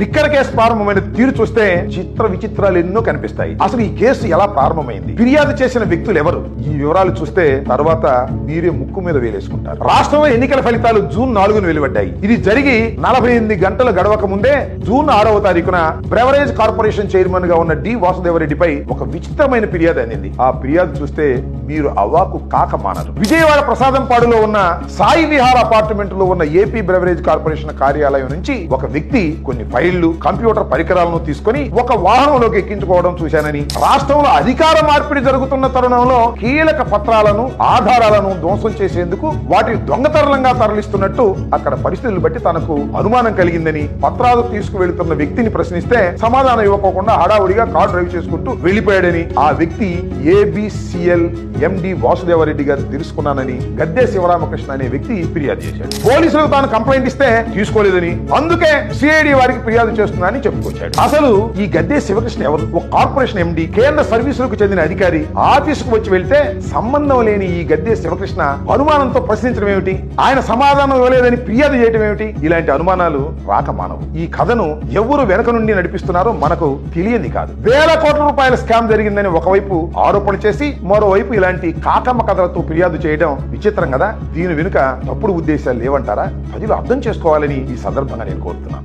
Liquor case ప్రారంభమైన తీరు చూస్తే చిత్ర విచిత్రాలు ఎన్నో కనిపిస్తాయి. అసలు ఈ కేసు ఎలా ప్రారంభమైంది? ఫిర్యాదు చేసిన వ్యక్తులు ఎవరు? ఈ వివరాలు చూస్తే తర్వాత మీరే ముక్కు మీద వేలేసుకుంటారు. రాష్ట్రంలో ఎన్నికల ఫలితాలు జూన్ నాలుగున వెలువడ్డాయి. ఇది జరిగి నలభై ఎనిమిది గంటలు గడవక ముందే జూన్ ఆరవ తారీఖున బ్రెవరేజ్ కార్పొరేషన్ చైర్మన్గా ఉన్న డి వాసుదేవరెడ్డిపై ఒక విచిత్రమైన ఫిర్యాదు అందింది. ఆ ఫిర్యాదు చూస్తే మీరు అవాకు కాక మానరు. విజయవాడ ప్రసాదంపాడులో ఉన్న సాయి విహార్ అపార్ట్మెంట్లో ఉన్న ఏపీ బ్రెవరేజ్ కార్పొరేషన్ కార్యాలయం నుంచి ఒక వ్యక్తి కొన్ని ఫైళ్ళు కంప్యూటర్ పరికరాలను తీసుకొని ఒక వాహనంలోకి ఎక్కించుకోవడం చూశానని రాష్ట్రంలో అధికార మార్పిడి జరుగుతున్న తరుణంలో కీలక పత్రాలను ఆధారాలను ధ్వంసం చేసేందుకు వాటిని దొంగతరలంగా తరలిస్తున్నట్టు అక్కడ పరిస్థితులు బట్టి తనకు అనుమానం కలిగిందని పత్రాలు తీసుకువెళ్తున్న వ్యక్తిని ప్రశ్నిస్తే సమాధానం ఇవ్వకోకుండా హడావుడిగా కారు డ్రైవ్ చేసుకుంటూ వెళ్ళిపోయాడని ఆ వ్యక్తి ఏబిసిఎల్ ఎండి వాసుదేవరెడ్డి గారు తెలుసుకున్నానని గద్దె శివరామకృష్ణ అనే వ్యక్తి ఫిర్యాదు చేశాడు. పోలీసులకు తాను కంప్లైంట్ ఇస్తే తీసుకోలేదని అందుకే సిఐడి వారికి ఫిర్యాదు చేస్తున్నానని చెప్పుకొచ్చాడు. అసలు ఈ గద్దె శివకృష్ణ ఎవరు? ఒక కార్పొరేషన్ ఎండి కేంద్ర సర్వీసులకు చెందిన అధికారి ఆఫీసుకు వచ్చి వెళ్తే సంబంధం లేని ఈ గద్దె శివకృష్ణ అనుమానంతో ప్రశ్నించడం ఏమిటి? ఆయన సమాధానం ఇవ్వలేదని ఫిర్యాదు చేయడం ఏమిటి? ఇలాంటి అనుమానాలు రాక మానవు. ఈ కథను ఎవరు వెనక నుండి నడిపిస్తున్నారో మనకు తెలియంది కాదు. వేల కోట్ల రూపాయల స్కామ్ జరిగిందని ఒకవైపు ఆరోపణ చేసి మరోవైపు ఇలాంటి కాకమ్మ కథలతో ఫిర్యాదు చేయడం విచిత్రం కదా? దీని వెనుక తప్పుడు ఉద్దేశాలు లేవంటారా? ప్రజలు అర్థం చేసుకోవాలని ఈ సందర్భంగా నేను కోరుతున్నాను.